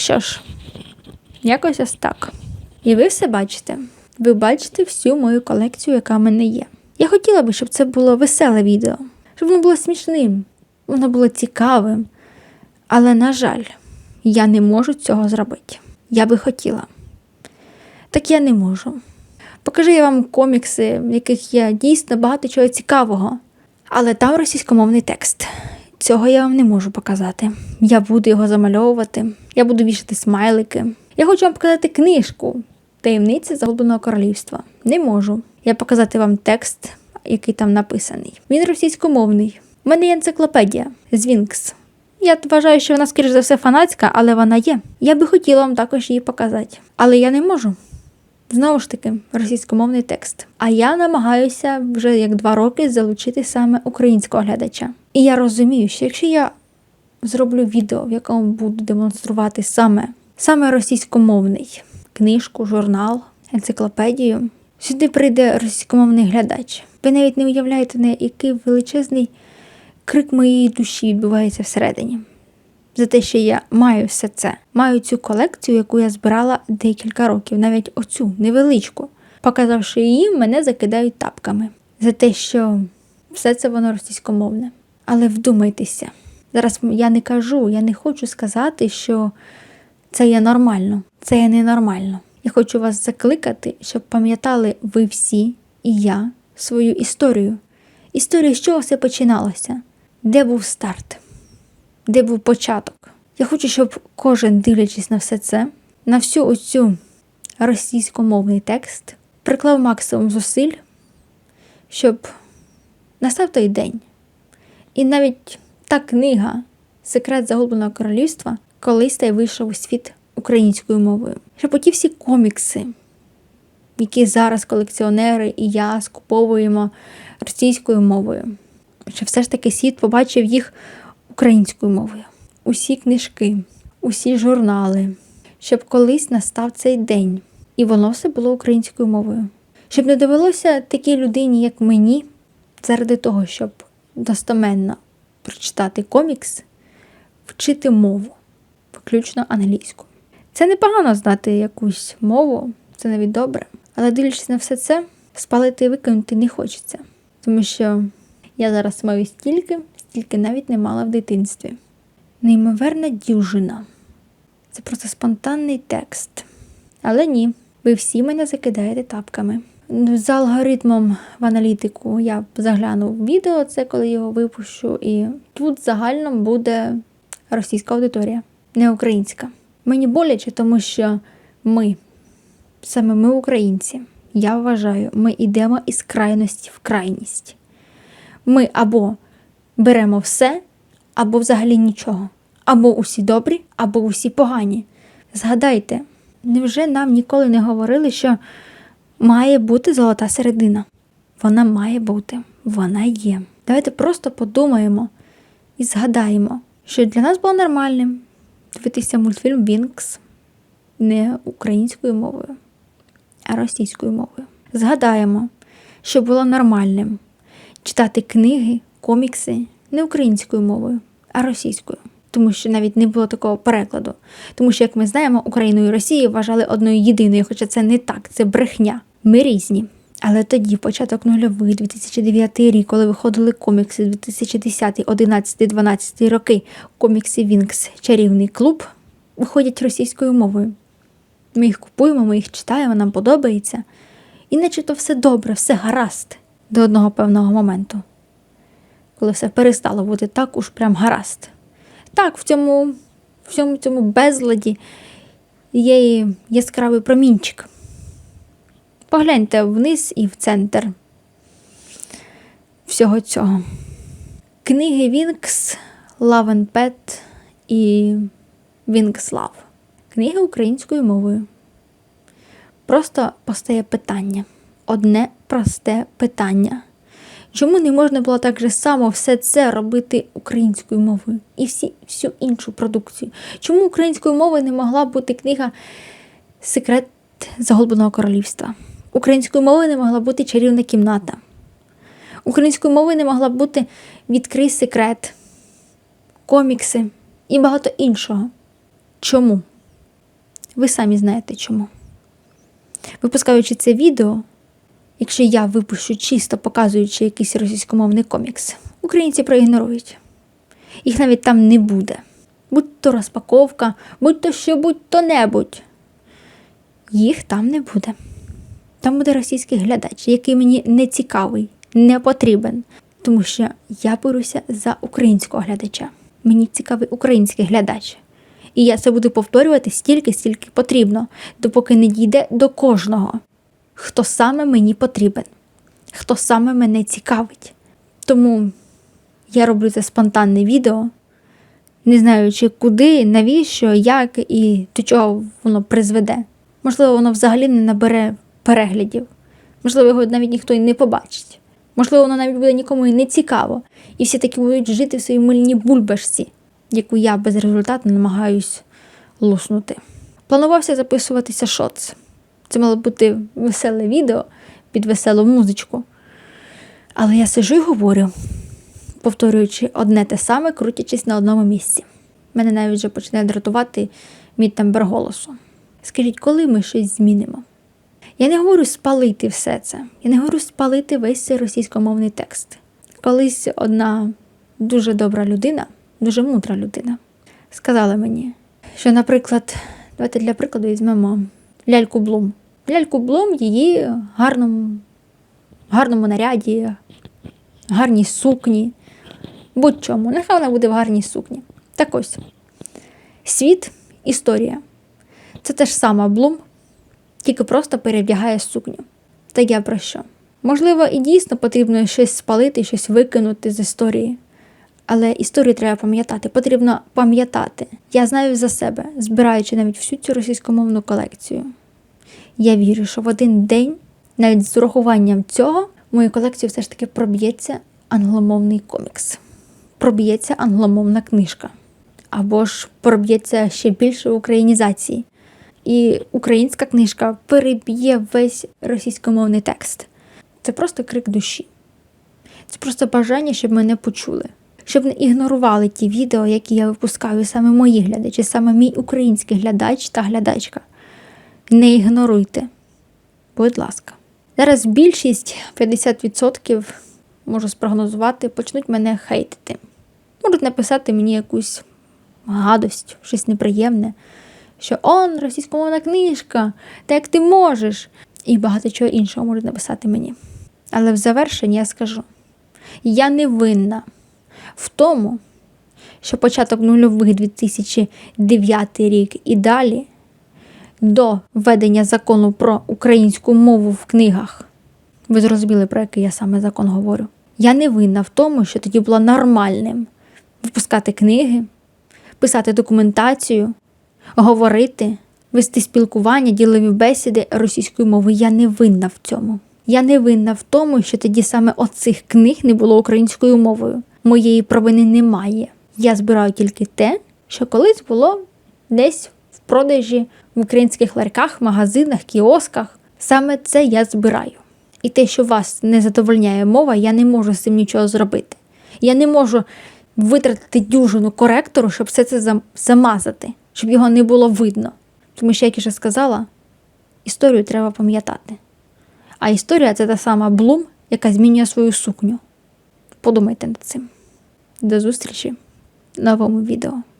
Що ж, якось ось так. І ви все бачите. Ви бачите всю мою колекцію, яка в мене є. Я хотіла би, щоб це було веселе відео, щоб воно було смішним, воно було цікавим. Але, на жаль, я не можу цього зробити. Я би хотіла. Так я не можу. Покажу я вам комікси, в яких є дійсно багато чого цікавого. Але там російськомовний текст. Цього я вам не можу показати. Я буду його замальовувати, я буду вішати смайлики. Я хочу вам показати книжку Таємниці Загубленого королівства. Не можу. Я показати вам текст, який там написаний. Він російськомовний. У мене є енциклопедія Звінкс. Я вважаю, що вона, скоріш за все, фанатська, але вона є. Я би хотіла вам також її показати. Але я не можу. Знову ж таки, російськомовний текст. А я намагаюся вже як два роки залучити саме українського глядача. І я розумію, що якщо я зроблю відео, в якому буду демонструвати саме, саме російськомовний книжку, журнал, енциклопедію, сюди прийде російськомовний глядач. Ви навіть не уявляєте, на який величезний крик моєї душі відбувається всередині. За те, що я маю все це, маю цю колекцію, яку я збирала декілька років, навіть оцю невеличку. Показавши її, мене закидають тапками за те, що все це воно російськомовне. Але вдумайтеся, зараз я не кажу, я не хочу сказати, що це є нормально, це є ненормально. Я хочу вас закликати, щоб пам'ятали ви всі і я свою історію. Історію, з чого все починалося, де був старт де був початок. Я хочу, щоб кожен, дивлячись на все це, на всю оцю російськомовний текст, приклав максимум зусиль, щоб настав той день. І навіть та книга Секрет загубленого королівства колись та й вийшов у світ українською мовою. Щоб оті всі комікси, які зараз колекціонери і я скуповуємо російською мовою, щоб все ж таки світ побачив їх українською мовою. Усі книжки, усі журнали, щоб колись настав цей день, і воно все було українською мовою. Щоб не довелося такій людині, як мені, заради того, щоб достоменно прочитати комікс, вчити мову, включно англійську. Це непогано знати якусь мову, це навіть добре. Але дивлячись на все це, спалити і викинути не хочеться. Тому що я зараз маю стільки, стільки навіть не мала в дитинстві. Неймовірна дюжина. Це просто спонтанний текст. Але ні, ви всі мене закидаєте тапками. За алгоритмом в аналітику я заглянув відео, це коли його випущу, і тут загально буде російська аудиторія, не українська. Мені боляче, тому що ми, саме ми, українці, я вважаю, ми йдемо із крайності в крайність. Ми або беремо все, або взагалі нічого. Або усі добрі, або усі погані. Згадайте, невже нам ніколи не говорили, що має бути золота середина? Вона має бути, вона є. Давайте просто подумаємо і згадаємо, що для нас було нормальним дивитися мультфільм Вінкс не українською мовою, а російською мовою. Згадаємо, що було нормальним читати книги, комікси не українською мовою, а російською. Тому що навіть не було такого перекладу. Тому що, як ми знаємо, Україну і Росію вважали одною єдиною, хоча це не так, це брехня. Ми різні. Але тоді, початок нульових, 2009 рік, коли виходили комікси 2010, 11, 12 роки, комікси Вінкс, чарівний клуб, виходять російською мовою. Ми їх купуємо, ми їх читаємо, нам подобається. І наче то все добре, все гаразд до одного певного моменту, коли все перестало бути так уж прям гаразд. Так, в цьому, в цьому, цьому безладі є яскравий промінчик. Погляньте вниз і в центр всього цього. Книги Вінкс, Love and і Вінкс Love. Книги українською мовою. Просто постає питання. Одне просте питання. Чому не можна було так же само все це робити українською мовою і всі, всю іншу продукцію? Чому українською мовою не могла бути книга Секрет Заголбаного королівства? Українською мовою не могла бути чарівна кімната. Українською мовою не могла бути відкрий секрет, комікси і багато іншого. Чому? Ви самі знаєте чому. Випускаючи це відео, якщо я випущу чисто показуючи якийсь російськомовний комікс, українці проігнорують. Їх навіть там не буде. Будь то розпаковка, будь то що, будь то небудь. Їх там не буде. Там буде російський глядач, який мені не цікавий, не потрібен, тому що я беруся за українського глядача. Мені цікавий український глядач. І я це буду повторювати стільки, стільки потрібно, допоки не дійде до кожного, хто саме мені потрібен, хто саме мене цікавить. Тому я роблю це спонтанне відео, не знаючи куди, навіщо, як і до чого воно призведе. Можливо, воно взагалі не набере переглядів. Можливо, його навіть ніхто і не побачить. Можливо, воно навіть буде нікому і не цікаво. І всі таки будуть жити в своїй мильній бульбашці, яку я безрезультатно намагаюсь луснути. Планувався записуватися шоц. Це мало бути веселе відео під веселу музичку. Але я сижу і говорю, повторюючи одне те саме, крутячись на одному місці. Мене навіть вже починає дратувати мій тембр голосу. Скажіть, коли ми щось змінимо? Я не говорю спалити все це. Я не говорю спалити весь цей російськомовний текст. Колись одна дуже добра людина, дуже мудра людина, сказала мені, що, наприклад, давайте для прикладу візьмемо ляльку Блум. Ляльку Блум її гарному, гарному наряді, гарній сукні, будь-чому. Нехай вона буде в гарній сукні. Так ось. Світ історія. Це те ж сама Блум, тільки просто перевдягає сукню. Так я про що? Можливо, і дійсно потрібно щось спалити, щось викинути з історії. Але історію треба пам'ятати. Потрібно пам'ятати. Я знаю за себе, збираючи навіть всю цю російськомовну колекцію. Я вірю, що в один день, навіть з урахуванням цього, в мою колекцію все ж таки проб'ється англомовний комікс, проб'ється англомовна книжка. Або ж проб'ється ще більше українізації. І українська книжка переб'є весь російськомовний текст. Це просто крик душі. Це просто бажання, щоб мене почули, щоб не ігнорували ті відео, які я випускаю, саме мої глядачі, саме мій український глядач та глядачка. Не ігноруйте, будь ласка. Зараз більшість 50% можу спрогнозувати, почнуть мене хейтити. Можуть написати мені якусь гадость, щось неприємне, що он, російськомовна книжка, та як ти можеш, і багато чого іншого можуть написати мені. Але в завершенні я скажу: я не винна в тому, що початок нульових 2009 рік і далі до введення закону про українську мову в книгах. Ви зрозуміли, про який я саме закон говорю. Я не винна в тому, що тоді було нормальним випускати книги, писати документацію, говорити, вести спілкування, ділові бесіди російською мовою. Я не винна в цьому. Я не винна в тому, що тоді саме оцих книг не було українською мовою. Моєї провини немає. Я збираю тільки те, що колись було десь продажі в українських ларьках, магазинах, кіосках. Саме це я збираю. І те, що вас не задовольняє мова, я не можу з цим нічого зробити. Я не можу витратити дюжину коректору, щоб все це замазати, щоб його не було видно. Тому що, як я вже сказала, історію треба пам'ятати. А історія це та сама Блум, яка змінює свою сукню. Подумайте над цим. До зустрічі в новому відео.